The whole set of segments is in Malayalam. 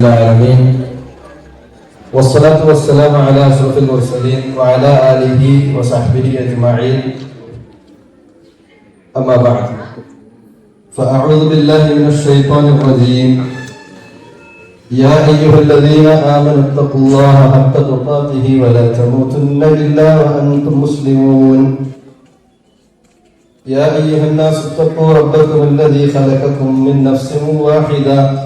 العالمين. والصلاة والسلام على أشرف المرسلين وعلى آله وصحبه أجمعين. أما بعد فأعوذ بالله من الشيطان الرجيم. يا أيها الذين آمنوا اتقوا الله حق تقاته ولا تموتن إلا وأنتم مسلمون. يا أيها الناس اتقوا ربكم الذي خلقكم من نفس واحدة.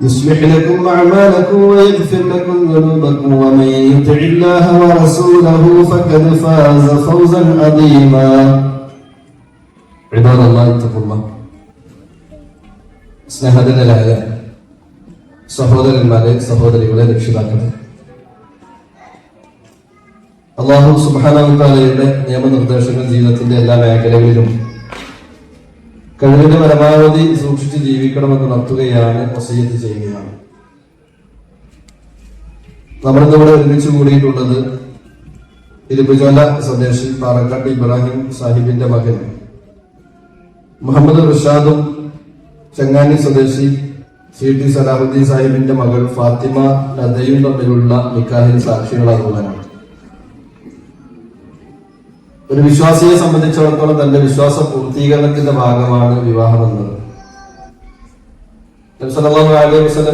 يصلح لكم أعمالكم ويغفر لكم ذنوبكم ومن يطع الله ورسوله فقد فاز فوزا عظيما عباد الله اتقوا الله സ്നേഹതനായ സഹോദരന്മാരെ സഹോദരികളെ രക്ഷിതാക്കളെ അള്ളാഹു സുബാനയുടെ നിയമനിർദ്ദേശങ്ങൾ ജീവിതത്തിന്റെ എല്ലാ മേഖലകളിലും കഴിവിന്റെ പരമാവധി സൂക്ഷിച്ച് ജീവിക്കണമെന്ന് നടത്തുകയാണ് വസീയത്ത് ചെയ്യുകയാണ് നമ്മളിന്ന് ഇവിടെ ഒരുമിച്ച് കൂടിയിട്ടുള്ളത് ഇരുപുജോല സ്വദേശി പാറക്കാട്ട് ഇബ്രാഹിം സാഹിബിന്റെ മകൻ മുഹമ്മദ് റഷാദും ചെങ്ങാനി സ്വദേശി സി ടി സലാഹുദ്ദീൻ സാഹിബിന്റെ മകൾ ഫാത്തിമ നദയും തമ്മിലുള്ള നിക്കാഹിൽ സാക്ഷികളാകുവാനാണ് ഒരു വിശ്വാസിയെ സംബന്ധിച്ചിടത്തോളം തന്റെ വിശ്വാസ പൂർത്തീകരണത്തിന്റെ ഭാഗമാണ് വിവാഹം എന്നത്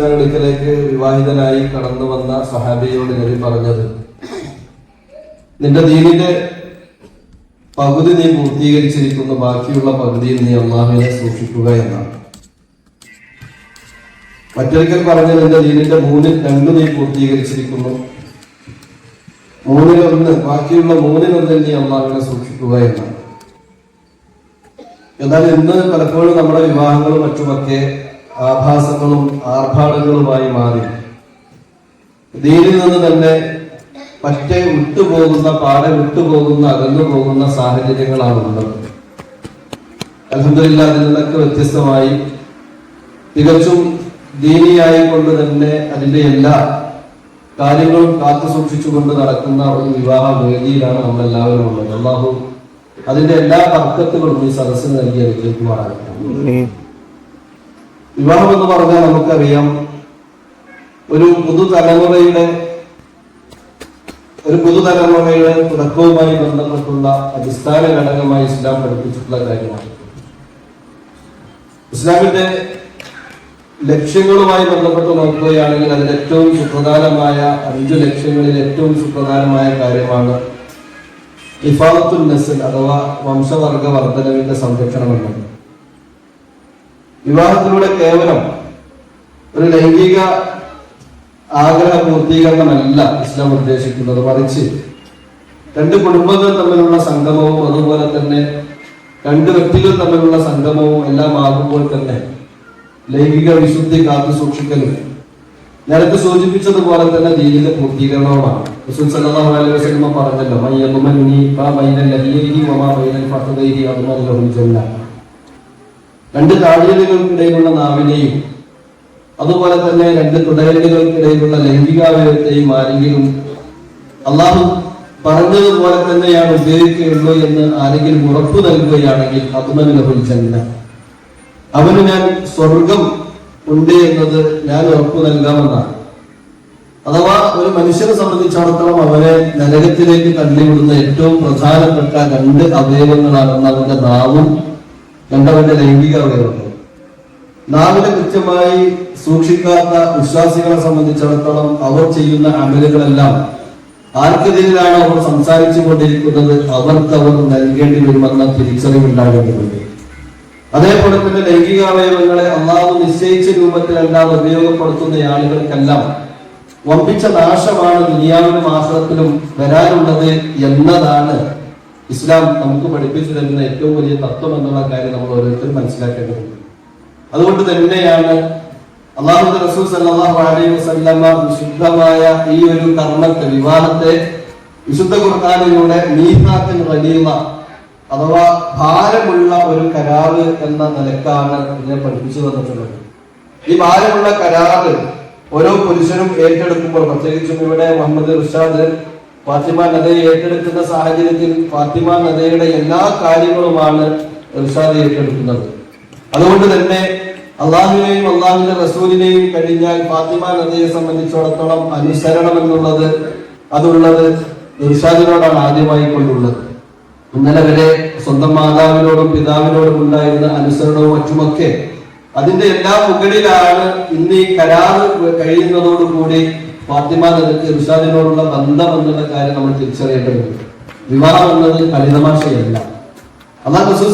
അടുക്കലേക്ക് വിവാഹിതനായി കടന്നു വന്ന സഹാബിയോട് നബി പറഞ്ഞത് നിന്റെ ദീനിന്റെ പകുതി നീ പൂർത്തീകരിച്ചിരിക്കുന്ന ബാക്കിയുള്ള പകുതിയിൽ നീ അള്ളാഹുവിനെ സൂക്ഷിക്കുക എന്നാണ്. മറ്റൊരിക്കൽ പറഞ്ഞ നിന്റെ ദീനിന്റെ മൂന്നിൽ രണ്ടു നീ പൂർത്തീകരിച്ചിരിക്കുന്നു മൂന്നിലൊന്ന് ബാക്കിയുള്ള മൂന്നിലൊന്നിൽ നീ അള്ളാഹുവിനെ സൂക്ഷിക്കുക എന്നാണ്. എന്നാൽ ഇന്ന് പലപ്പോഴും നമ്മുടെ വിവാഹങ്ങളും മറ്റുമൊക്കെ ആഭാസങ്ങളും ആർഭാടങ്ങളുമായി മാറി. ദീനിൽ നിന്ന് തന്നെ പറ്റേ വിട്ടുപോകുന്ന പാടെ വിട്ടുപോകുന്ന അകന്നു പോകുന്ന സാഹചര്യങ്ങളാണ് ഉള്ളത് അലഹമില്ല അതിൽ നിന്നൊക്കെ വ്യത്യസ്തമായി തികച്ചും ദീനിയായി കൊണ്ട് തന്നെ അതിന്റെ എല്ലാ കാര്യങ്ങളും കാത്തു സൂക്ഷിച്ചുകൊണ്ട് നടക്കുന്ന ഒരു വിവാഹ വേദിയിലാണ് നമ്മൾ എല്ലാവരും ഉള്ളത്. അള്ളാഹു അതിന്റെ എല്ലാ തർക്കത്തുകളും ഈ സദസ്സിന് നൽകി അനുഗ്രഹിക്കുമാറാകട്ടെ വിവാഹം എന്ന് പറഞ്ഞാൽ നമുക്കറിയാം ഒരു പുതുതലമുറയുടെ ഒരു പുതുതലമുറയുടെ തുടക്കവുമായി ബന്ധപ്പെട്ടുള്ള അടിസ്ഥാന ഘടകമായി ഇസ്ലാം പഠിപ്പിച്ചിട്ടുള്ള കാര്യമാണ്. ഇസ്ലാമിന്റെ ലക്ഷ്യങ്ങളുമായി ബന്ധപ്പെട്ട് നോക്കുകയാണെങ്കിൽ അതിൽ ഏറ്റവും സുപ്രധാനമായ അഞ്ച് ലക്ഷ്യങ്ങളിൽ ഏറ്റവും സുപ്രധാനമായ കാര്യമാണ് ഇഫാത്തുൽ നസിൽ അഥവാ വംശവർഗ വർധനവിന്റെ സംരക്ഷണം എന്നത്. വിവാഹത്തിലൂടെ കേവലം ഒരു ലൈംഗിക ആഗ്രഹ പൂർത്തീകരണമല്ല ഇസ്ലാം ഉദ്ദേശിക്കുന്നത്. മറിച്ച് രണ്ട് കുടുംബങ്ങൾ തമ്മിലുള്ള സംഗമവും അതുപോലെ തന്നെ രണ്ട് വ്യക്തികൾ തമ്മിലുള്ള സംഗമവും എല്ലാം ആകുമ്പോൾ തന്നെ ലൈംഗിക വിശുദ്ധി കാത്തു സൂക്ഷിക്കലും. നേരത്തെ സൂചിപ്പിച്ചതുപോലെ തന്നെ ദീനിന്റെ പൂർത്തീകരണവുമാണ്. പറഞ്ഞല്ലോ രണ്ട് താടിയലുകൾക്കിടയിലുള്ള നാവിനെയും അതുപോലെ തന്നെ രണ്ട് തുടയലുകൾക്കിടയിലുള്ള ലൈംഗികാവയവത്തെയും ആരെങ്കിലും അള്ളാഹു പറഞ്ഞതുപോലെ തന്നെയാണ് ഉപയോഗിക്കുകയുള്ളൂ എന്ന് ആരെങ്കിലും ഉറപ്പു നൽകുകയാണെങ്കിൽ അദ്മൻ ലഹുൽ അവന് ഞാൻ സ്വർഗം ഉണ്ട് എന്നത് ഞാൻ ഉറപ്പു നൽകാമെന്നാണ്. അഥവാ ഒരു മനുഷ്യനെ സംബന്ധിച്ചിടത്തോളം അവരെ നരകത്തിലേക്ക് തള്ളിവിടുന്ന ഏറ്റവും പ്രധാനപ്പെട്ട രണ്ട് അവയവങ്ങളാണ് അവന്റെ നാവും രണ്ടവന്റെ ലൈംഗിക അവയവങ്ങൾ നാവിനെ കൃത്യമായി സൂക്ഷിക്കാത്ത വിശ്വാസികളെ സംബന്ധിച്ചിടത്തോളം അവർ ചെയ്യുന്ന അമലുകളെല്ലാം ആർക്കെതിരെയാണ് അവർ സംസാരിച്ചു കൊണ്ടിരിക്കുന്നത് അവർക്ക് അവർ നൽകേണ്ടി വരുമെന്ന തിരിച്ചറിവുണ്ടാകേണ്ടതുണ്ട്. അതേപോലെ തന്നെ ലൈംഗിക അവയവങ്ങളെ അള്ളാഹു നിശ്ചയിച്ച രൂപത്തിലല്ലാതെ ഉപയോഗപ്പെടുത്തുന്ന ആളുകൾക്കെല്ലാം വമ്പിച്ച നാശമാണ് ദുനിയാവിലും ആശ്രത്തിലും വരാനുള്ളത് എന്നതാണ് ഇസ്ലാം നമുക്ക് പഠിപ്പിച്ചു തരുന്ന ഏറ്റവും വലിയ തത്വം എന്നുള്ള കാര്യം നമ്മൾ ഓരോരുത്തരും മനസ്സിലാക്കേണ്ടതുണ്ട്. അതുകൊണ്ട് തന്നെയാണ് അള്ളാഹു റസൂൽ സല്ലല്ലാഹു അലൈഹി വസല്ലമ വിശുദ്ധമായ ഈ ഒരു കർമ്മത്തെ വിവാഹത്തെ വിശുദ്ധ ഖുർആാനിലൂടെ മീസാത്തിൻ റലീമ അഥവാ ഭാരമുള്ള ഒരു കരാറ് എന്ന നിലക്കാണ് ഇതിനെ പഠിപ്പിച്ചു തന്നിട്ടുള്ളത്. ഈ ഭാരമുള്ള കരാറ് ഓരോ പുരുഷനും ഏറ്റെടുക്കുമ്പോൾ പ്രത്യേകിച്ചും ഇവിടെ മുഹമ്മദ് റിഷാദ് ഫാത്തിമ നദയെ ഏറ്റെടുക്കുന്ന സാഹചര്യത്തിൽ ഫാത്തിമ നദയുടെ എല്ലാ കാര്യങ്ങളുമാണ് റിഷാദ് ഏറ്റെടുക്കുന്നത്. അതുകൊണ്ട് തന്നെ അള്ളാഹുവിനെയും അള്ളാഹുവിന്റെ റസൂലിനെയും കഴിഞ്ഞാൽ ഫാത്തിമ നദയെ സംബന്ധിച്ചിടത്തോളം അനുസരണം എന്നുള്ളത് അതുള്ളത് റിഷാദിനോടാണ് ആദ്യമായി കൊണ്ടുള്ളത്. ഇന്നലെ വരെ സ്വന്തം മാതാവിനോടും പിതാവിനോടും ഉണ്ടായിരുന്ന അനുസരണവും മറ്റുമൊക്കെ അതിന്റെ എല്ലാ മുകളിലാണ് ഇന്ന് ഈ കരാറ് കഴിയുന്നതോടുകൂടി ഫാത്തിമ നദിക്ക് ഇർഷാദിനോടുള്ള ബന്ധം എന്നുള്ള കാര്യം നമ്മൾ തിരിച്ചറിയേണ്ടതുണ്ട്. വിവാഹം എന്നത് കളിതമാശയല്ല. അള്ളാഹ് റസൂൽ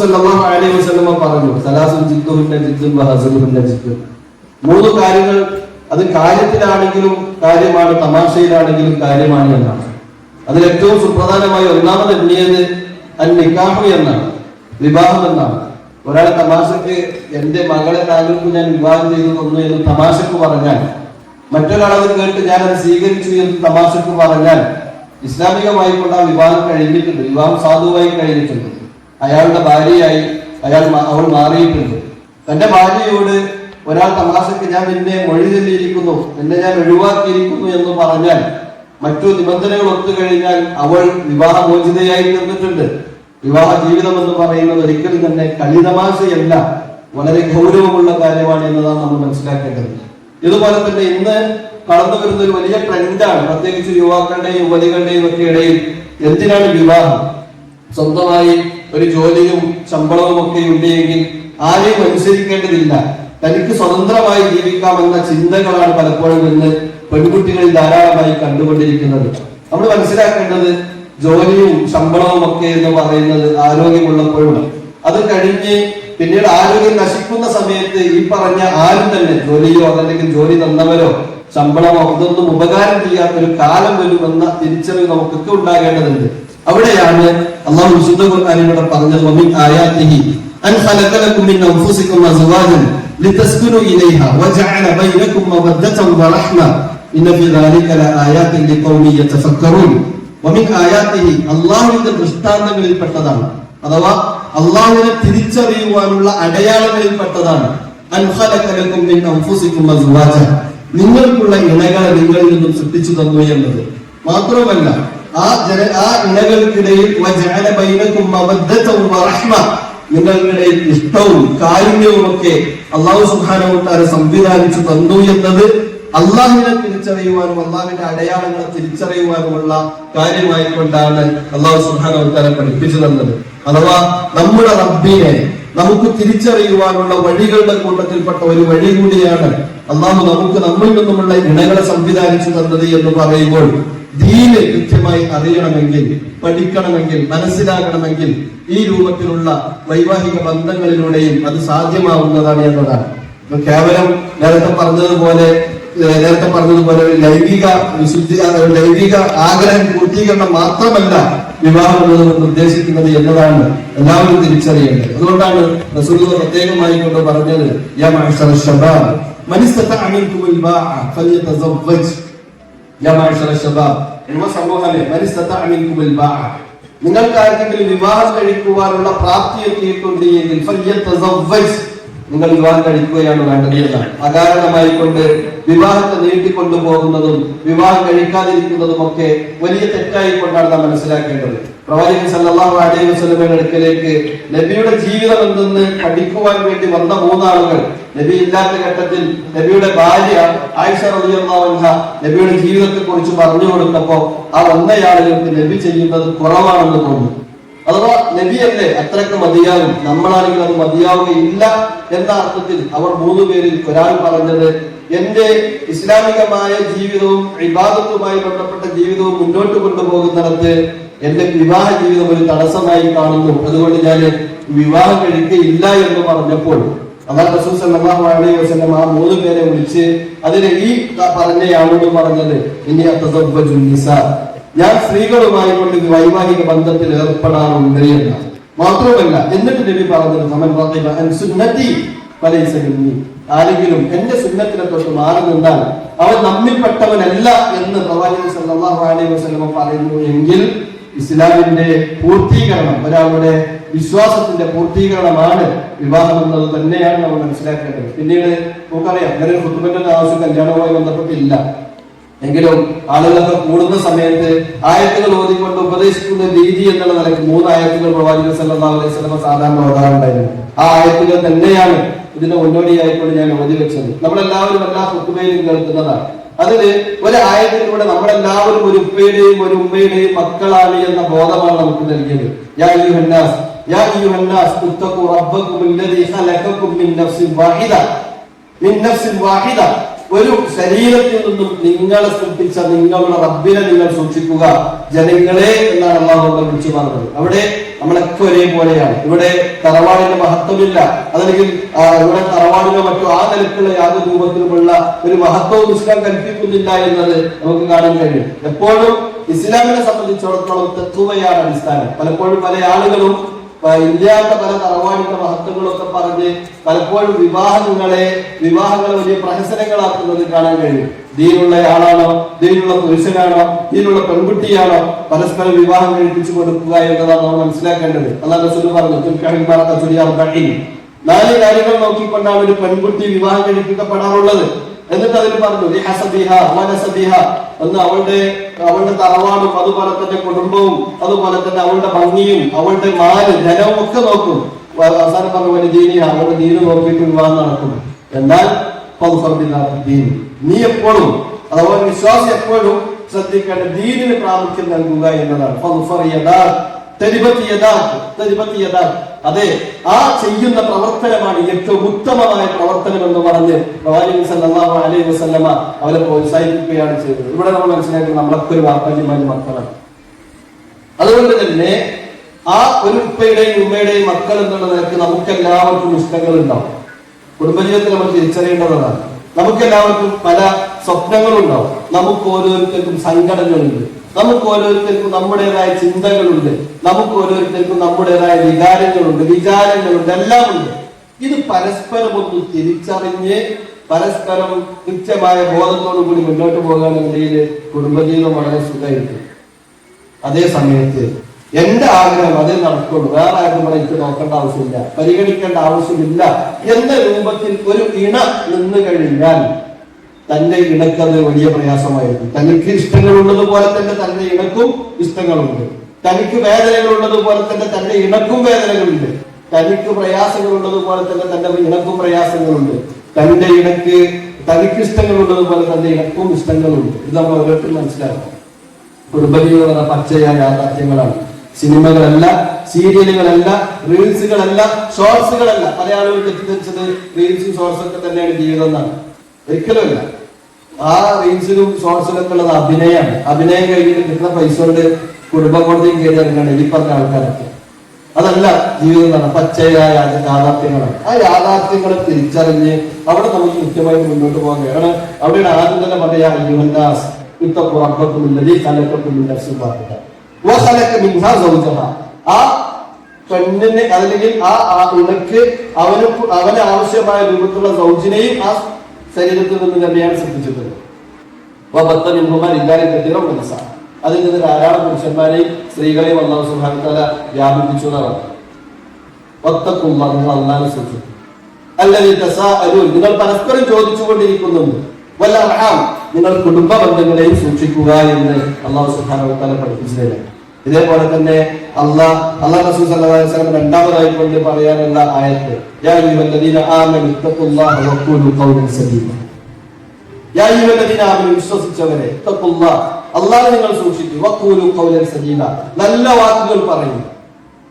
പറഞ്ഞു സലാസുൻ ജിദ്ദുഹുന്ന ജിദ്ദുൻ വഹസുഹുന്ന ജിദ്ദുൻ. മൂന്ന് കാര്യങ്ങൾ അത് കാര്യത്തിലാണെങ്കിലും കാര്യമാണ് തമാശയിലാണെങ്കിലും കാര്യമാണ് എന്നാണ്. അതിൽ ഏറ്റവും സുപ്രധാനമായി ഒന്നാമത് എണ്ണിയത് നിക്കാഹ് എന്നാണ്. വിവാഹം എന്നാണ്. ഒരാൾ തമാശക്ക് എന്റെ മകളെ താങ്കൾക്ക് ഞാൻ വിവാഹം ചെയ്തു തന്നു എന്ന് തമാശക്ക് പറഞ്ഞാൽ മറ്റൊരാളത് കേട്ട് ഞാൻ അത് സ്വീകരിച്ചു എന്ന് തമാശക്ക് പറഞ്ഞാൽ ഇസ്ലാമികമായി കൊണ്ട് ആ വിവാഹം കഴിഞ്ഞിട്ടുണ്ട്. വിവാഹം സാധുവായി കഴിഞ്ഞിട്ടുണ്ട്. അയാളുടെ ഭാര്യയായി അയാൾ അവൾ മാറിയിട്ടുണ്ട്. തന്റെ ഭാര്യയോട് ഒരാൾ തമാശക്ക് ഞാൻ നിന്നെ മൊഴി ചൊല്ലിയിരിക്കുന്നു നിന്നെ ഞാൻ ഒഴിവാക്കിയിരിക്കുന്നു എന്ന് പറഞ്ഞാൽ മറ്റു നിബന്ധനകൾ ഒത്തുകഴിഞ്ഞാൽ അവൾ വിവാഹമോചിതയായി തീർന്നിട്ടുണ്ട്. വിവാഹ ജീവിതം എന്ന് പറയുന്നത് ഒരിക്കലും തന്നെ കളിതമാശയല്ല. വളരെ ഗൗരവമുള്ള കാര്യമാണ് എന്നതാണ് നമ്മൾ മനസ്സിലാക്കേണ്ടത്. ഇതുപോലെ തന്നെ ഇന്ന് കടന്നു വരുന്ന ഒരു വലിയ ട്രെൻഡാണ്. പ്രത്യേകിച്ച് യുവാക്കളുടെയും യുവതികളുടെയും ഒക്കെ ഇടയിൽ എന്തിനാണ് വിവാഹം? സ്വന്തമായി ഒരു ജോലിയും ശമ്പളവും ഒക്കെ ഉണ്ടെങ്കിൽ ആരെയും അനുസരിക്കേണ്ടതില്ല. തനിക്ക് സ്വതന്ത്രമായി ജീവിക്കാമെന്ന ചിന്തകളാണ് പലപ്പോഴും ഇന്ന് പെൺകുട്ടികളിൽ ധാരാളമായി കണ്ടുകൊണ്ടിരിക്കുന്നത്. നമ്മൾ മനസ്സിലാക്കേണ്ടത് ജോലിയും ശമ്പളവും ഒക്കെ എന്ന് പറയുന്നത് ആരോഗ്യമുള്ളപ്പോഴും അത് കഴിഞ്ഞ് പിന്നീട് ആരോഗ്യം നശിക്കുന്ന സമയത്ത് ഈ പറഞ്ഞ ആരും തന്നെ ജോലിയോ അതല്ലെങ്കിൽ ജോലി തന്നവരോ ശമ്പളമോ ഇതൊന്നും ഉപകാരം ചെയ്യാത്ത ഒരു കാലം വരുമെന്ന തിരിച്ചറിവ് നമുക്കൊക്കെ ഉണ്ടാകേണ്ടതുണ്ട്. അവിടെയാണ് അള്ളാഹു വിശുദ്ധ ഖുർആനിലൂടെ പറഞ്ഞത് വമിൻ ആയാതിഹി അൻ ഖലഖ ലക്കും മിൻ അൻഫുസികും അസ്വാജൻ ലിതസ്കുനു ഇലൈഹ വജഅല ബൈനകും മവദ്ദതൻ വറഹ്മ. ഇന്ന ഫി ദാലിക ലആയാതിൻ ലിഖൗമി യതഫക്കറൂൻ വമിൻ ആയത്തിഹി അല്ലാഹുവിന്റെ ദൃഷ്ടാന്തങ്ങളിൽ ദൃഷ്ടാന്തങ്ങളിൽപ്പെട്ടതാണ്. അഥവാ അള്ളാഹുവിനെ തിരിച്ചറിയുവാനുള്ള അടയാളങ്ങളിൽപ്പെട്ടതാണ്. അൻ ഖലഖ ലക്കും മിൻ അൻഫുസികും അസ്വാജൻ നിങ്ങൾക്കുള്ള ഇണകളെ നിങ്ങളിൽ നിന്നും സൃഷ്ടിച്ചു തന്നു എന്നത്. മാത്രമല്ല ആ ജന ആ ഇണകൾക്കിടയിൽ വജഅല ബൈനക്കും മവദ്ദതൻ വറഹ്മ നിങ്ങൾക്കിടയിൽ ഇഷ്ടവും കാരുണ്യവും ഒക്കെ അള്ളാഹു വതആല സംവിധാനിച്ചു തന്നു എന്നത് അള്ളാഹിനെ തിരിച്ചറിയുവാനും അള്ളാഹുവിന്റെ അടയാളങ്ങളെ തിരിച്ചറിയുവാനുമുള്ള കാര്യമായി കൊണ്ടാണ് അള്ളാഹു സുബ്ഹാനഹു വതആല പഠിപ്പിച്ചു തന്നത്. അഥവാ നമ്മുടെ റബ്ബിനെ നമുക്ക് തിരിച്ചറിയുവാനുള്ള വഴികളുടെ കൂട്ടത്തിൽപ്പെട്ട ഒരു വഴി കൂടിയാണ് അള്ളാഹു നമുക്ക് നമ്മിൽ നിന്നുമുള്ള ഇണകളെ സംവിധാനിച്ചു തന്നത് എന്ന് പറയുമ്പോൾ ദീനെ കൃത്യമായി അറിയണമെങ്കിൽ പഠിക്കണമെങ്കിൽ മനസ്സിലാകണമെങ്കിൽ ഈ രൂപത്തിലുള്ള വൈവാഹിക ബന്ധങ്ങളിലൂടെയും അത് സാധ്യമാവുന്നതാണ് എന്നതാണ്. കേവലം നേരത്തെ പറഞ്ഞതുപോലെ നേരത്തെ പറഞ്ഞതുപോലെ ലൈംഗിക വിശുദ്ധി ലൈംഗിക ആഗ്രഹം പൂർത്തീകരണം മാത്രമല്ല വിവാഹം എന്നത് ഉദ്ദേശിക്കുന്നത് എന്നതാണ് എല്ലാവരും തിരിച്ചറിയേണ്ടത്. അതുകൊണ്ടാണ് റസൂൽ പ്രത്യേകമായി കൊണ്ട് പറഞ്ഞത് നിങ്ങൾക്ക് ആർക്കെങ്കിലും വിവാഹം കഴിക്കുവാനുള്ള പ്രാപ്തി എത്തിയിട്ടുണ്ട് നിങ്ങൾ വിവാഹം കഴിക്കുകയാണ് വേണ്ടത് അകാരണമായി കൊണ്ട് വിവാഹത്തെ നീട്ടിക്കൊണ്ടുപോകുന്നതും വിവാഹം കഴിക്കാതിരിക്കുന്നതും ഒക്കെ വലിയ തെറ്റായി കൊണ്ടാണ് നാം മനസ്സിലാക്കേണ്ടത്. പ്രവാചകൻ സല്ലല്ലാഹു അലൈഹി വസല്ലമയുടെ അടുക്കലേക്ക് നബിയുടെ ജീവിതം എന്തെന്ന് പഠിക്കുവാൻ വേണ്ടി വന്ന മൂന്നാളുകൾ നബി ഇല്ലാത്ത ഘട്ടത്തിൽ നബിയുടെ ഭാര്യ ആയിഷ അൻഹ നബിയുടെ ജീവിതത്തെ കുറിച്ച് പറഞ്ഞു കൊടുത്തപ്പോ ആ വന്നയാളുകൾക്ക് നബി ചെയ്യുന്നത് കുറവാണെന്ന് തോന്നുന്നു. അഥവാ നബിയല്ലേ അത്രയ്ക്ക് മതിയാകും നമ്മളാണെങ്കിൽ അത് മതിയാവുകയില്ല എന്ന അർത്ഥത്തിൽ അവർ മൂന്ന് പേരിൽ ഒരാൾ പറഞ്ഞത് എന്റെ ഇസ്ലാമികമായ ജീവിതവും വിവാദത്തുമായി ബന്ധപ്പെട്ട ജീവിതവും മുന്നോട്ട് കൊണ്ടുപോകുന്നിടത്ത് എന്റെ വിവാഹ ജീവിതം ഒരു തടസ്സമായി കാണുന്നു. അതുകൊണ്ട് ഞാൻ വിവാഹം കഴിക്കയില്ല എന്ന് പറഞ്ഞപ്പോൾ അള്ളാഹ് റസൂൽ സല്ലല്ലാഹു അലൈഹി വസല്ലം ആ മൂന്ന് പേരെ വിളിച്ച് അതിന് ഈ പറഞ്ഞയാളോട് പറഞ്ഞത് ഇനി അത്തസവ്വജു നിസാ. ഞാൻ സ്ത്രീകളുമായി കൊണ്ട് വൈവാഹിക ബന്ധത്തിൽ ഏർപ്പെടാറുണ്ട് എന്ന്. മാത്രമല്ല എന്നിട്ട് നബി പറഞ്ഞത് ആരെങ്കിലും എന്റെ സുന്നത്തിനെ തൊട്ട് മാറി നിന്നാൽ അവൻ നമ്മിൽപ്പെട്ടവനല്ല എന്ന് പ്രവാചകൻ സല്ലല്ലാഹു അലൈഹി വസല്ലം പറയുന്നു എങ്കിൽ ഇസ്ലാമിന്റെ പൂർത്തീകരണം ഒരാളുടെ വിശ്വാസത്തിന്റെ പൂർത്തീകരണമാണ് വിവാഹം എന്നത് തന്നെയാണ് നമ്മൾ മനസ്സിലാക്കേണ്ടത്. പിന്നീട് നമുക്കറിയാം അങ്ങനെ കുടുംബത്തിന്റെ ആവശ്യം കല്യാണവുമായി ബന്ധപ്പെട്ടില്ല. എങ്കിലും ആളുകളൊക്കെ കൂടുന്ന സമയത്ത് ആയത്തുകൾ ഓതിക്കൊണ്ട് ഉപദേശിക്കുന്ന രീതി എന്നുള്ള നിലയ്ക്ക് മൂന്ന് ആയത്തുകൾ പ്രവാചകൻ സല്ലല്ലാഹു അലൈഹി വസല്ലം സാധാരണ ഓതാറുണ്ടായിരുന്നു. ആ ആയത്തുകൾ തന്നെയാണ് ഇതിന്റെ മുന്നോടിയായിക്കൊണ്ട് ഞാൻ ഓതി വെച്ചത്. നമ്മളെല്ലാവരും എല്ലാ കുത്തുബയിലും കേൾക്കുന്നതാണ്. അതിൽ ഒരു ആയത്തിലൂടെ നമ്മളെല്ലാവരും ഒരു ഉപ്പയുടെയും ഒരു ഉമ്മയുടെയും മക്കളാണ് എന്ന ബോധമാണ് നമുക്ക് നൽകിയത്. യാ അയ്യുഹന്നാസ് യാ അയ്യുഹന്നാസ് ഉത്തഖു റബ്ബകും അല്ലദീ ഖലഖകും മിൻ നഫ്സിൻ വാഹിദ മിൻ ഒരു ശരീരത്തിൽ നിന്നും നിങ്ങളെ സൃഷ്ടിച്ച നിങ്ങളുടെ റബ്ബിനെ നിങ്ങൾ സൂക്ഷിക്കുക. ജനങ്ങളെ എന്നാണ് അള്ളാഹു വിളിച്ചു പറഞ്ഞത്. അവിടെ നമ്മളൊക്കെ ഒരേപോലെയാണ്. ഇവിടെ തറവാടിന്റെ മഹത്വമില്ല. അതല്ലെങ്കിൽ ഇവിടെ തറവാടിനോ മറ്റോ ആ നിലക്കുള്ള യാതൊരു രൂപത്തിലുമുള്ള ഒരു മഹത്വവും ഇസ്ലാം കൽപ്പിക്കുന്നില്ല എന്നത് നമുക്ക് കാണാൻ കഴിയും. എപ്പോഴും ഇസ്ലാമിനെ സംബന്ധിച്ചിടത്തോളം തെക്കുവയാണ് അടിസ്ഥാനം. പലപ്പോഴും പല ആളുകളും ഇല്ലാത്ത പല തറവാടിന്റെ മഹത്വങ്ങളൊക്കെ പറഞ്ഞ് പലപ്പോഴും വിവാഹങ്ങളെ വിവാഹങ്ങളെ വലിയ പ്രഹസനങ്ങളാക്കുന്നത് കാണാൻ കഴിയും. ദീനുള്ള ആളാണോ? ദീനുള്ള പുരുഷനാണോ? ദീനുള്ള പെൺകുട്ടിയാണോ? പരസ്പരം വിവാഹം കഴിപ്പിച്ചു കൊടുക്കുക എന്നതാണ് നമ്മൾ മനസ്സിലാക്കേണ്ടത്. അല്ലാതെ റസൂൽ പറഞ്ഞു. നാല് കാര്യങ്ങൾ നോക്കിക്കൊണ്ടാണ് ഒരു പെൺകുട്ടി വിവാഹം കഴിപ്പിക്കപ്പെടാറുള്ളത്. എന്നിട്ട് അതിൽ പറഞ്ഞു എന്ന് അവളുടെ അവളുടെ തറവാടും അതുപോലെ തന്നെ കുടുംബവും അതുപോലെ തന്നെ അവളുടെ ഭംഗിയും അവളുടെ മാൽ ധനവും ഒക്കെ നോക്കും. അവസാനം പറഞ്ഞു പോലെ ദീനി അവളുടെ ദീന് നോക്കിയിട്ട് വിവാഹം നടക്കും എന്നാൽ ദീൻ. നീ എപ്പോഴും ഒരു വിശ്വാസി എപ്പോഴും ശ്രദ്ധിക്കേണ്ട ദീനിന് പ്രാമുഖ്യം നൽകുക എന്നതാണ്. അതെ ആ ചെയ്യുന്ന പ്രവർത്തനമാണ് ഏറ്റവും ഉത്തമമായ പ്രവർത്തനം എന്ന് പറഞ്ഞ് സല്ലല്ലാഹു അലൈഹി വസല്ലമ അവരെ പ്രോത്സാഹിപ്പിക്കുകയാണ് ചെയ്തത്. ഇവിടെ നമ്മൾ മനസ്സിലാക്കുന്നത് നമ്മളൊക്കെ ഒരു വാർത്താജ്യമായ മക്കളാണ്. അതുകൊണ്ട് തന്നെ ആ ഒരു ഉപ്പയുടെയും ഉമ്മയുടെയും മക്കൾ എന്നുള്ള നിലയ്ക്ക് നമുക്ക് എല്ലാവർക്കും ഇഷ്ടങ്ങൾ ഉണ്ടാവും കുടുംബജീവിതത്തിൽ നമ്മൾ തിരിച്ചറിയേണ്ടതാണ്. നമുക്ക് എല്ലാവർക്കും പല സ്വപ്നങ്ങളുണ്ടാവും. നമുക്ക് ഓരോരുത്തർക്കും സങ്കടങ്ങളുണ്ട്. നമുക്ക് ഓരോരുത്തർക്കും നമ്മുടേതായ ചിന്തകളുണ്ട്. നമുക്ക് ഓരോരുത്തർക്കും നമ്മുടേതായ വികാരങ്ങളുണ്ട് വിചാരങ്ങളുണ്ട് എല്ലാം ഉണ്ട് ഇത് പരസ്പരം ഒന്ന് തിരിച്ചറിഞ്ഞ് പരസ്പരം കൃത്യമായ കൂടി മുന്നോട്ട് പോകാനുണ്ടെങ്കിൽ കുടുംബജീവിതം വളരെ സുഖമായിരിക്കും. അതേ സമയത്ത് എന്റെ ആഗ്രഹം അതേ നടക്കുള്ളൂ. വേറെ ആരും എനിക്ക് നോക്കേണ്ട ആവശ്യമില്ല പരിഗണിക്കേണ്ട ആവശ്യമില്ല എന്ന രൂപത്തിൽ ഒരു ഇണ നിന്ന് കഴിഞ്ഞാൽ തന്റെ ഇണക്കത് വലിയ പ്രയാസമായിരുന്നു. തനിക്ക് ഇഷ്ടങ്ങൾ ഉള്ളതുപോലെ തന്നെ തന്റെ ഇണക്കും ഇഷ്ടങ്ങളുണ്ട്. തനിക്ക് വേദനകൾ ഉള്ളതുപോലെ തന്നെ തന്റെ ഇണക്കും വേദനകളുണ്ട്. തനിക്ക് പ്രയാസങ്ങൾ ഉള്ളതുപോലെ തന്നെ തന്റെ ഇണക്കും പ്രയാസങ്ങളുണ്ട്. തന്റെ ഇണക്ക് തനിക്ക് ഇഷ്ടങ്ങൾ ഉള്ളതുപോലെ തന്റെ ഇണക്കും ഇഷ്ടങ്ങളുണ്ട്. ഇത് നമ്മൾ ഓരോരുത്തരും മനസ്സിലാക്കണം. കുടുംബജീവിതം പച്ചയായ യാഥാർത്ഥ്യങ്ങളാണ്. സിനിമകളല്ല സീരിയലുകളല്ല റീൽസുകളല്ല ഷോർട്സുകളല്ല. പല ആളുകൾ തെറ്റിദ്ധരിച്ചത് റീൽസും ഷോർട്സും ഒക്കെ തന്നെയാണ് ജീവിതം എന്നാണ്. ഒരിക്കലുമല്ല. ആ റീൽസിലും ഷോർട്സിലും ഒക്കെ ഉള്ളത് അഭിനയമാണ് അഭിനയം കഴിഞ്ഞിട്ട് കിട്ടുന്ന പൈസ കൊണ്ട് കുടുംബ കോടതിയും കയറി ഇറങ്ങാണ് ഈ പറഞ്ഞ ആൾക്കാരൊക്കെ. അതല്ല ജീവിതം എന്നാണ്. പച്ചയായ യാഥാർത്ഥ്യങ്ങളാണ്. ആ യാഥാർത്ഥ്യങ്ങളെ തിരിച്ചറിഞ്ഞ് അവിടെ നമുക്ക് കൃത്യമായിട്ട് മുന്നോട്ട് പോകാൻ കഴിയണം. അവിടെയാണ് ആദ്യം തന്നെ പറയാ യുവൻദാസ് അല്ലെങ്കിൽ ആ ഉണക്ക് അവന് അവന് ആവശ്യമായ രൂപത്തിലുള്ള സൗജിനെയും ആ ശരീരത്തിൽ നിന്ന് തന്നെയാണ് ശ്രദ്ധിച്ചത്. അതിൽ നിന്ന് ധാരാളം പുരുഷന്മാരെയും സ്ത്രീകളെയും അള്ളാഹു തആല വ്യാപിപ്പിച്ചു എന്നാണ് വത്തഖുല്ലാഹ നിങ്ങൾ പരസ്പരം ചോദിച്ചുകൊണ്ടിരിക്കുന്നുണ്ട്. അർഹാം നിങ്ങൾ കുടുംബ ബന്ധങ്ങളെയും സൂക്ഷിക്കുക എന്ന് അള്ളാഹു സുബ്ഹാനഹു പഠിപ്പിച്ചതല്ല ഇതേപോലെ തന്നെ അള്ളാഹ് അള്ളാഹ് റസൂൽ സല്ലല്ലാഹു അലൈഹി വസല്ലം രണ്ടാമതായി കൊണ്ട് പറയാനുള്ള ആയത്ത് യാ അയ്യുഹല്ലദീന ആമനു ഇത്തഖുല്ലാഹ വഖൂലു ഖൗലൻ സദീദ യാ അയ്യുഹല്ലദീന ആമനു വിശ്വസിച്ചവരെ ഇത്തഖുല്ലാഹ് അള്ളാഹ് നിങ്ങൾ സൂക്ഷിക്കുക വഖൂലു ഖൗലൻ സദീദ നല്ല വാക്കുകൾ പറയും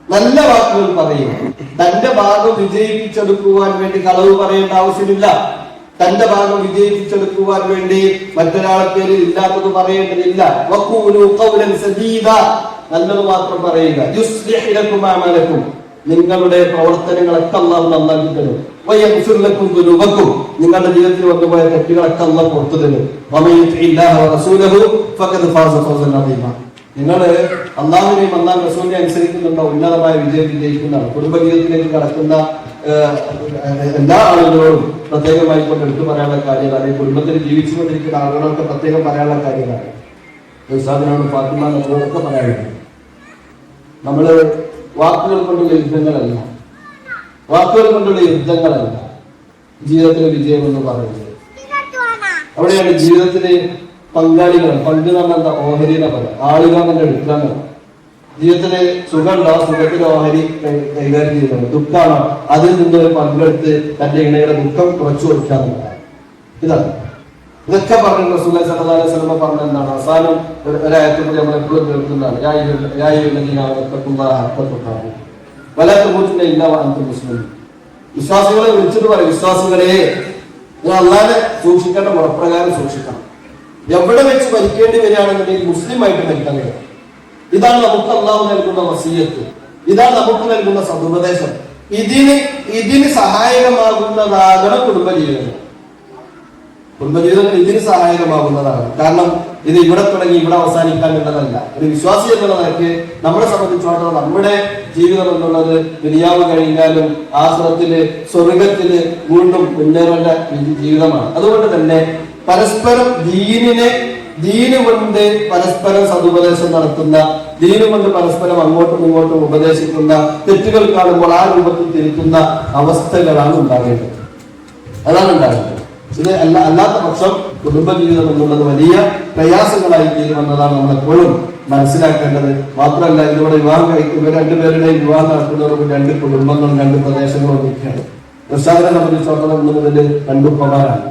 നല്ല വാക്കുകൾ പറയും. തന്റെ ഭാഗം വിജയിപ്പിച്ചെടുക്കുവാൻ വേണ്ടി കളവ് പറയേണ്ട ആവശ്യമില്ല. തന്റെ ഭാഗം വിജയിപ്പിച്ചെടുക്കുവാൻ വേണ്ടി മറ്റൊരാളെ പേരിൽ ഇല്ലാത്തത് പറയേണ്ടതില്ല. നല്ലത് മാത്രം പറയുക. നിങ്ങളുടെ പ്രവർത്തനങ്ങളൊക്കെ അള്ളാഹു നന്നാക്കി തരും. നിങ്ങളുടെ ജീവിതത്തിൽ വന്നുപോയ തെറ്റുകളൊക്കെ അള്ളാഹ് പുറത്തു തരും. നിങ്ങൾ അള്ളാഹുവിനെയും അള്ളാഹ് റസൂലിനെ അനുസരിക്കുന്നുണ്ടോ? ഉന്നതമായ വിജയം വിജയിക്കുന്നതാണ്. കുടുംബജീവിതത്തിലേക്ക് കടക്കുന്ന എല്ലാ ആളുകളോടും പ്രത്യേകമായി കൊണ്ട് എടുത്തു പറയാനുള്ള കാര്യമാണ് അല്ലെങ്കിൽ കുടുംബത്തിൽ ജീവിച്ചുകൊണ്ടിരിക്കുന്ന ആളുകളൊക്കെ പ്രത്യേകം പറയാനുള്ള കാര്യമാണ് ഉസ്താദിനോട് ഫാത്തിമ നമ്മളോടൊക്കെ പറയാനുണ്ട് നമ്മൾ വാക്കുകൾ കൊണ്ടുള്ള യുദ്ധങ്ങളല്ല. വാക്കുകൾ കൊണ്ടുള്ള യുദ്ധങ്ങളല്ല. ജീവിതത്തിലെ വിജയം എന്ന് പറയുന്നത്. അവിടെയാണ് ജീവിതത്തിലെ പങ്കാളികൾ. പങ്ക് നമ്മുടെ ഓഹരിയുടെ പല. ആളുകൾ എന്ന എടുക്കുക എന്നാണ്. ജീവിതത്തിലെ സുഖമുണ്ടോ? സുഖത്തിന് ഓഹരി കൈകാര്യം ചെയ്യുന്നത്. ദുഃഖമാണോ? അതിൽ നിന്ന് പങ്കെടുത്ത് തന്റെ ഇണയുടെ ദുഃഖം കുറച്ചു കൊടുക്കാന്നുള്ളതാണ്. ഇതാണ്. ഇതൊക്കെ പറഞ്ഞു റസൂലി അലൈഹി വസല്ലം പറഞ്ഞ എന്താണ്? അവസാനം ഒരു- ഒരായത്തിൽ കൂടി നമ്മൾ എപ്പോഴും കേൾക്കുന്നതാണ് യാ അയ്യുഹ- യാ അയ്യുഹല്ലദീന ആമനൂ ഇത്തഖുല്ലാഹ ഹഖ്ക തുഖാതിഹി വലാ തമൂതുന്ന ഇല്ലാ വഅൻതും വിശ്വാസികളെ വിളിച്ചിട്ട് പറയും വിശ്വാസികളെ നിങ്ങൾ അല്ലാതെ സൂക്ഷിക്കേണ്ട മുറപ്രകാരം സൂക്ഷിക്കണം. എവിടെ വെച്ച് മരിക്കേണ്ടി വരികയാണെന്നുണ്ടെങ്കിൽ മുസ്ലിം ആയിട്ട് മരിക്കാൻ കഴിയും. ഇതാണ് നമുക്ക് അള്ളാഹു നൽകുന്ന വസീയത്ത്. ഇതാണ് നമുക്ക് നൽകുന്ന സതുപദേശം ഇതിന് ഇതിന് സഹായകമാകുന്നതാകണം കുടുംബജീവിതം. കുടുംബജീവിതങ്ങൾ ഇതിന് സഹായകമാകുന്നതാണ്. കാരണം ഇത് ഇവിടെ തുടങ്ങി ഇവിടെ അവസാനിക്കാൻ എന്നതല്ല ഒരു വിശ്വാസി എന്നുള്ള നിലയ്ക്ക് നമ്മളെ സംബന്ധിച്ചിടത്തോളം നമ്മുടെ ജീവിതം എന്നുള്ളത് ദുനിയാവ് കഴിഞ്ഞാലും ആശ്രമത്തിൽ സ്വർഗത്തിൽ വീണ്ടും മുന്നേറേണ്ട ജീവിതമാണ്. അതുകൊണ്ട് തന്നെ പരസ്പരം ദീനിനെ ദീന് കൊണ്ട് പരസ്പരം സതുപദേശം നടത്തുന്ന ദീന് കൊണ്ട് പരസ്പരം അങ്ങോട്ടും ഇങ്ങോട്ടും ഉപദേശിക്കുന്ന തെറ്റുകൾ കാണുമ്പോൾ ആ രൂപത്തിൽ തിരുത്തുന്ന അവസ്ഥകളാണ് ഉണ്ടാകേണ്ടത്. അതാണ് ഉണ്ടാകുന്നത് ഇത് അല്ല അല്ലാത്ത പക്ഷം കുടുംബജീവിതം എന്നുള്ളത് വലിയ പ്രയാസങ്ങളായി തീരുമെന്നതാണ് നമ്മളെപ്പോഴും മനസ്സിലാക്കേണ്ടത്. മാത്രമല്ല ഇതിലൂടെ വിവാഹം കഴിക്കുന്ന രണ്ടുപേരുടെയും വിവാഹം നടത്തുന്നവർക്ക് രണ്ട് കുടുംബങ്ങളും രണ്ട് പ്രദേശങ്ങളും ഒക്കെയാണ്. പ്രശാന്തനെ സംബന്ധിച്ചിടത്തോളം ഇന്ന് മുതൽ രണ്ടുപ്പമാരാണ്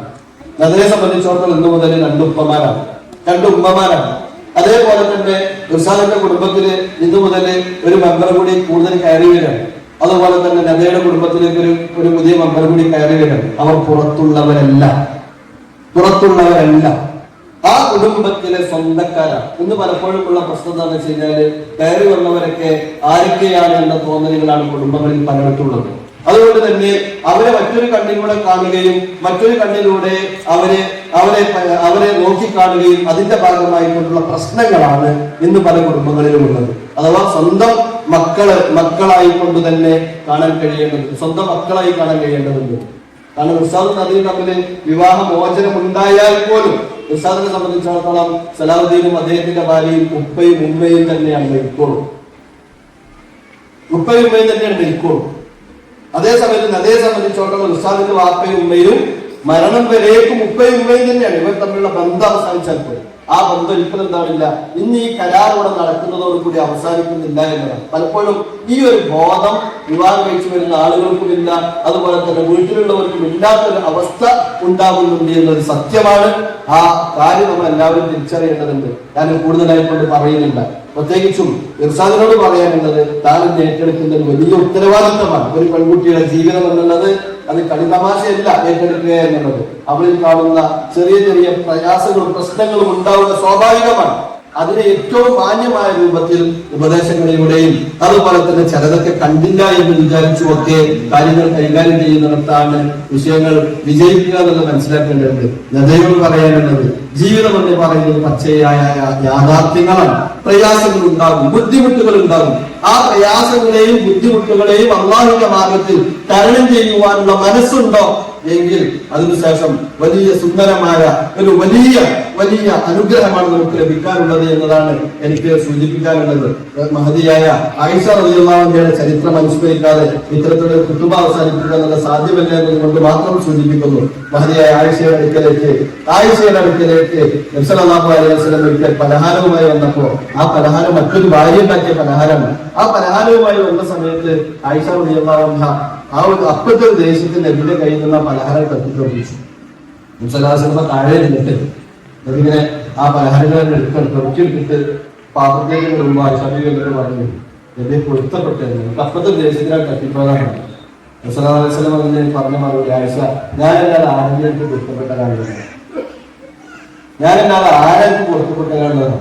നദിനെ സംബന്ധിച്ചിടത്തോളം ഇന്ന് മുതൽ രണ്ടുപ്പമാരാണ് രണ്ട് ഉമ്മമാരാണ്. അതേപോലെ തന്നെ പ്രശാന്തന്റെ കുടുംബത്തിൽ ഇന്ന് മുതൽ ഒരു മെമ്പർ കൂടി കൂടുതൽ കയറി വരികയാണ് അതുപോലെ തന്നെ നദയുടെ കുടുംബത്തിലേക്ക് ഒരു ഒരു പുതിയ മെമ്പർ കൂടി കയറി വരും. അവർ പുറത്തുള്ളവരല്ല. പുറത്തുള്ളവരല്ല. ആ കുടുംബത്തിലെ സ്വന്തക്കാരാണ്. ഇന്ന് പലപ്പോഴും ഉള്ള പ്രശ്നം എന്താണെന്ന് വെച്ച് കഴിഞ്ഞാൽ കയറി വന്നവരൊക്കെ ആരൊക്കെയാണ് എന്ന തോന്നലുകളാണ് കുടുംബങ്ങളിൽ പലയിടത്തുള്ളത്. അതുകൊണ്ട് തന്നെ അവരെ മറ്റൊരു കണ്ണിലൂടെ കാണുകയും മറ്റൊരു കണ്ണിലൂടെ അവരെ അവരെ അവരെ നോക്കിക്കാണുകയും അതിന്റെ ഭാഗമായിട്ടുള്ള പ്രശ്നങ്ങളാണ് ഇന്ന് പല കുടുംബങ്ങളിലും ഉള്ളത്. അഥവാ സ്വന്തം മക്കൾ മക്കളായിക്കൊണ്ട് തന്നെ കാണാൻ കഴിയേണ്ടതുണ്ട്. സ്വന്തം മക്കളായി കാണാൻ കഴിയേണ്ടതുണ്ട്. കാരണം ഉസ്താദും നദിയും തമ്മിൽ വിവാഹ മോചനം ഉണ്ടായാൽ പോലും ഉസ്താദിനെ സംബന്ധിച്ചിടത്തോളം സലാഹുദ്ദീനും അദ്ദേഹത്തിന്റെ ഭാര്യയും ഉപ്പയും ഉമ്മയും തന്നെയാണ് മരിക്കോളും ഉപ്പയും ഉമ്മയും തന്നെയാണ് മരിക്കോളും അതേ സമയത്ത് നദിയെ സംബന്ധിച്ചിടത്തോളം ഉസ്താദിന്റെ വാപ്പയും ഉമ്മയും മരണം വരേക്കും ഉപ്പയും ഉമ്മയും തന്നെയാണ്. ഇവർ തമ്മിലുള്ള ബന്ധം അവസാനിച്ചാൽ പോലും ആ ബന്ധം ഒരിക്കലും എന്താണില്ല. ഇന്ന് ഈ കരാർ ഇവിടെ നടക്കുന്നതോടുകൂടി അവസാനിക്കുന്നില്ല എന്നതാണ്. പലപ്പോഴും ഈ ഒരു ബോധം വിവാഹം കഴിച്ചു വരുന്ന ആളുകൾക്കും ഇല്ല അതുപോലെ തന്നെ വീട്ടിലുള്ളവർക്കും ഇല്ലാത്തൊരു അവസ്ഥ ഉണ്ടാകുന്നുണ്ട് എന്നൊരു സത്യമാണ്. ആ കാര്യം നമ്മൾ എല്ലാവരും തിരിച്ചറിയേണ്ടതുണ്ട്. ഞാൻ കൂടുതലായിക്കൊണ്ട് പറയുന്നില്ല. പ്രത്യേകിച്ചും ഇർസാദിനോട് പറയാനുള്ളത് താൻ ഏറ്റെടുക്കുന്ന വലിയ ഉത്തരവാദിത്തമാണ്. ഒരു പെൺകുട്ടിയുടെ ജീവിതം എന്നുള്ളത് അത് കളിതമാശയല്ല ഏറ്റെടുക്കുക എന്നുള്ളത്. അവളിൽ കാണുന്ന ചെറിയ ചെറിയ പ്രയാസങ്ങളും പ്രശ്നങ്ങളും ഉണ്ടാവുക സ്വാഭാവികമാണ്. അതിനെ ഏറ്റവും മാന്യമായ രൂപത്തിൽ ഉപദേശങ്ങളിലൂടെയും അതുപോലെ തന്നെ ചിലതൊക്കെ കണ്ടില്ല എന്ന് വിചാരിച്ചുമൊക്കെ കാര്യങ്ങൾ കൈകാര്യം ചെയ്യുന്നിടത്താണ് വിഷയങ്ങൾ വിജയിക്കുക എന്നുള്ളത് മനസ്സിലാക്കേണ്ടതുണ്ട്. നദയോട് പറയാനുള്ളത് ജീവിതം എന്ന് പറയുന്നത് പച്ചയായ യാഥാർത്ഥ്യങ്ങളാണ്. പ്രയാസങ്ങൾ ഉണ്ടാകും ബുദ്ധിമുട്ടുകൾ ഉണ്ടാകും. ആ പ്രയാസങ്ങളെയും ബുദ്ധിമുട്ടുകളെയും അള്ളാഹുവിന്റെ മാർഗത്തിൽ തരണം ചെയ്യുവാനുള്ള മനസ്സുണ്ടോ? എങ്കിൽ അതിനുശേഷം വലിയ സുന്ദരമായ ഒരു വലിയ വലിയ അനുഗ്രഹമാണ് നമുക്ക് ലഭിക്കാനുള്ളത് എന്നതാണ് എനിക്ക് സൂചിപ്പിക്കാനുള്ളത്. മഹതിയായ ആയിഷ റബിയുള്ള ചരിത്രം അനുസ്മരിക്കാതെ ഇത്തരത്തിലുള്ള കുത്തുബ അവസാനിപ്പിക്കുക എന്നുള്ള സാധ്യമല്ല എന്നതുകൊണ്ട് മാത്രം സൂചിപ്പിക്കുന്നു. മഹതിയായ ആയിഷയുടെ അടുക്കലേക്ക് ആയിഷയുടെ അടുക്കലേക്ക് നബ്സലാഹു പലഹാരവുമായി വന്നപ്പോ ആ പലഹാരം മറ്റൊരു ഭാര്യ ഉണ്ടാക്കിയ പലഹാരമാണ്. ആ പലഹാരവുമായി വന്ന സമയത്ത് ആയിഷ റബിയുള്ള ആ ഒരു അപ്പത്തെ ഒരു ദേശത്ത് നബിയുടെ കയ്യിൽ നിന്ന് പലഹാരം തട്ടിത്തെറിച്ചു നബ്സലാഹു താഴെ നിന്നിട്ട് അതിങ്ങനെ ആ പലഹാരങ്ങൾ എടുക്കണം പെറുക്കിയെടുത്തിട്ട് പാപത്തേക്ക് ആയിഷാബി എന്നിട്ട് പറഞ്ഞു നബി പൊരുത്തപ്പെട്ടിരുന്നു അപ്പത്തെ ദേശത്തിന് കത്തിപ്പോകാനാണ് മുസലാസ്ലം അതിന് പറഞ്ഞ മറുപടി ആഴ്ച ഞാൻ എന്നാൽ ആരെങ്കിലും പൊരുത്തപ്പെട്ട ഞാൻ എന്നാൽ ആരെങ്കിലും പൊരുത്തപ്പെട്ട കാര്യമാണ്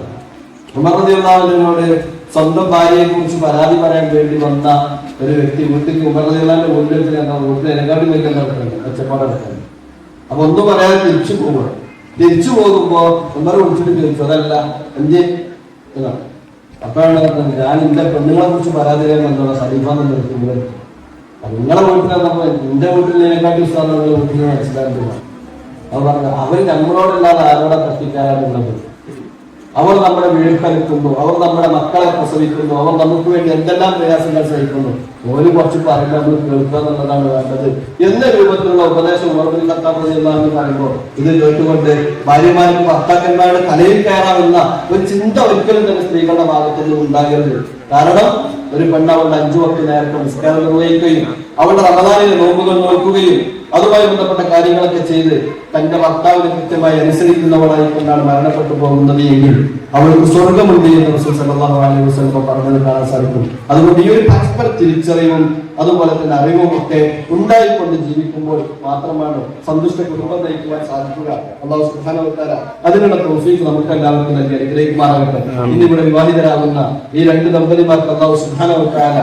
ഉമർ റളിയല്ലാഹുവിനോട് സ്വന്തം ഭാര്യയെ കുറിച്ച് പരാതി പറയാൻ വേണ്ടി വന്ന ഒരു വ്യക്തി വീട്ടിൽ ഉമർ റളിയല്ലാഹുവിന്റെ വീട്ടിലേക്ക് ഞങ്ങൾ വീട്ടിൽ എനക്കാട്ടി വലിയ നടക്കുന്നത് ഒച്ചപ്പാട് നടക്കുന്നത് അപ്പൊ ഒന്നും പറയാതെ തിരിച്ചു പോകണം തിരിച്ചു പോകുമ്പോ ഉമർ വിളിച്ചിട്ട് ചോദിച്ചു അതല്ല എന്ത്? അപ്പോഴാണ് പറഞ്ഞത് ഞാൻ എന്റെ പെണ്ണുങ്ങളെ കുറിച്ച് പരാതി എന്താണ് സലീഫാന്ന് നിർത്തുന്നത് നിങ്ങളെ വീട്ടിലാണ് എന്റെ വീട്ടിൽ ഇഷ്ടമാണ് നിങ്ങളുടെ വീട്ടിൽ മനസ്സിലാക്കുക അവർ പറഞ്ഞു അവർ നമ്മളോടല്ലാതെ ആരോടെ തട്ടിക്കാരാണുള്ളത് അവർ നമ്മുടെ വീഴ്ക്കലിക്കുന്നു അവർ നമ്മുടെ മക്കളെ പ്രസവിക്കുന്നു അവർ നമുക്ക് വേണ്ടി എന്തെല്ലാം പ്രയാസങ്ങൾ സഹിക്കുന്നു. ഒരു കുറച്ച് പറയുമ്പോൾ നമ്മൾ കേൾക്കുക എന്നുള്ളതാണ് വേണ്ടത്. എന്ന രൂപത്തിലുള്ള ഉപദേശം ഉമർബിൻ കത്താപ്രതി അൻഹു പറയുമ്പോൾ ഇത് കേട്ടുകൊണ്ട് ഭാര്യമാരും ഭർത്താക്കന്മാരുടെ തലയിൽ കയറാവുന്ന ഒരു ചിന്ത ഒരിക്കലും തന്നെ സ്ത്രീകളുടെ ഭാഗത്തു നിന്ന് ഉണ്ടാകരുത്. കാരണം ഒരു പെണ്ണ് അവളുടെ അഞ്ചു വക്ത് നേരത്തെ നിസ്കാരം നിർവഹിക്കുകയും അവളുടെ റമദാനിലെ നോമ്പുകൾ നോക്കുകയും അതുമായി ബന്ധപ്പെട്ട കാര്യങ്ങളൊക്കെ ചെയ്ത് തന്റെ ഭർത്താവിനെ കൃത്യമായി അനുസരിക്കുന്നവളായി കൊണ്ടാണ് മരണപ്പെട്ടു പോകുന്നത് എങ്കിൽ അവൾക്ക് സ്വർഗമുണ്ട് എന്ന് റസൂൽ സല്ലല്ലാഹു അലൈഹി വസല്ലം പറഞ്ഞത് കാണാൻ സാധിക്കും. അതുകൊണ്ട് ഈ ഒരു പരസ്പര തിരിച്ചറിവും അതുപോലെ തന്നെ അറിവും ഒക്കെ ഉണ്ടായിക്കൊണ്ട് ജീവിക്കുമ്പോൾ മാത്രമാണ് സന്തുഷ്ട കുടുംബം നയിക്കുവാൻ സാധിക്കുക. അള്ളാഹു തആല അതിനുള്ള തൗഫീഖ് നമുക്ക് എല്ലാവർക്കും നൽകി അനുഗ്രഹിക്കുമാറാകട്ടെ. ഇന്നിവിടെ വിവാഹിതരാകുന്ന ഈ രണ്ട് ദമ്പതിമാർക്ക് അള്ളാഹു തആല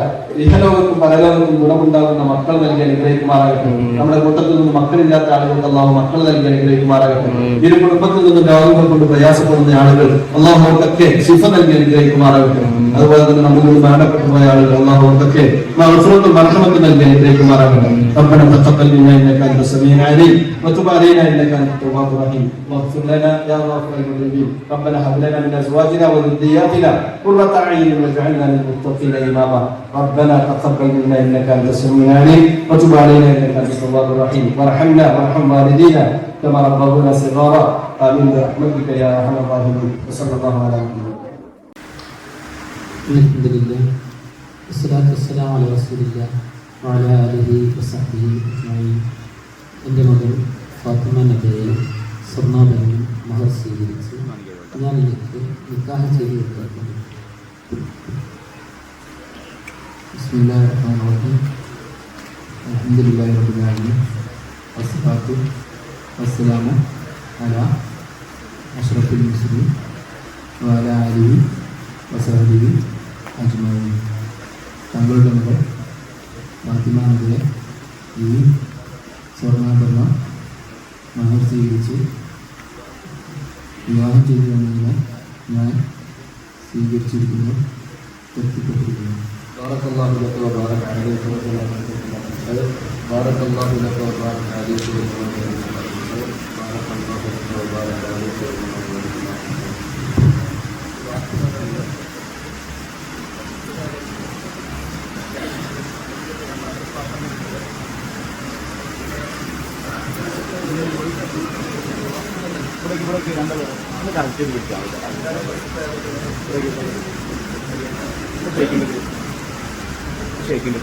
ഇഹലോകത്തും പരലോകത്തും ഗുണമുണ്ടാകുന്ന മക്കൾ നൽകി അനുഗ്രഹിക്കുമാറാകട്ടെ. നമ്മുടെ കൂട്ടത്തിൽ നിന്ന് മക്കളില്ലാത്ത ആളുകൾക്ക് അള്ളാഹു മക്കൾ നൽകി അനുഗ്രഹിക്കുമാറാകട്ടെ ഇരു കുടുംബത്തിൽ നിന്നും രോഗങ്ങൾ കൊണ്ട് പ്രയാസപ്പെടുന്ന ആളുകൾ അള്ളാഹു അവർക്കൊക്കെ ശിഫ നൽകി അനുഗ്രഹിക്കുമാറാകട്ടെ അതുപോലെ തന്നെ നമ്മിൽ നിന്ന് മരണപ്പെട്ടു പോയ ആളുകൾ അള്ളാഹു അവർക്കൊക്കെ മഹസുറത്തും മർഹമത്തും നൽകി അനുഗ്രഹിക്കുമാറാകട്ടെ ربنا تقبل منا انك انت السميع العليم وتب علينا انك انت التواب الرحيم واغفر لنا يا غافر المذنبين ربنا هب لنا من ازواجنا وذرياتنا قرة اعين واجعلنا للمتقين اماما ربنا تقبل منا انك انت السميع العليم وتب علينا انك انت التواب الرحيم وارحمنا وارحم والدينا كما ربونا صغارا امين برحمتك يا ارحم الراحمين وصلى الله على محمد الحمد لله والصلاة والسلام على رسول الله وعلى آله وصحبه أجمعين എൻ്റെ മകൾ ഫാത്തിമ നബിയെ സ്വർണ്ണാഭരണം മഹർ സ്വീകരിച്ച് ഞാൻ എനിക്ക് നിക്കാഹ് ചെയ്ത് കൊടുത്തിട്ടുണ്ട് بسم الله الرحمن الرحيم الحمد لله رب العالمين والصلاة والسلام على أشرف المرسلين وعلى آله وصحبه അജ്മാവിൻ താങ്കളുടെ മകൾ ഫാത്തിമ നബിയെ ഈ സ്വർണ്ണാഭരണം മഹർ സ്വീകരിച്ച് വിവാഹം ചെയ്തു തന്നതിനെ ഞാൻ സ്വീകരിച്ചിരിക്കുന്നു തൃപ്തിപ്പെട്ടിരിക്കുന്നു بارك الله لك وبارك عليك بارك الله لك وبارك عليك بارك الله കറക്റ്റ് വിളിക്കാം ഷേക്കിന്റെ ഷേക്കിന്റെ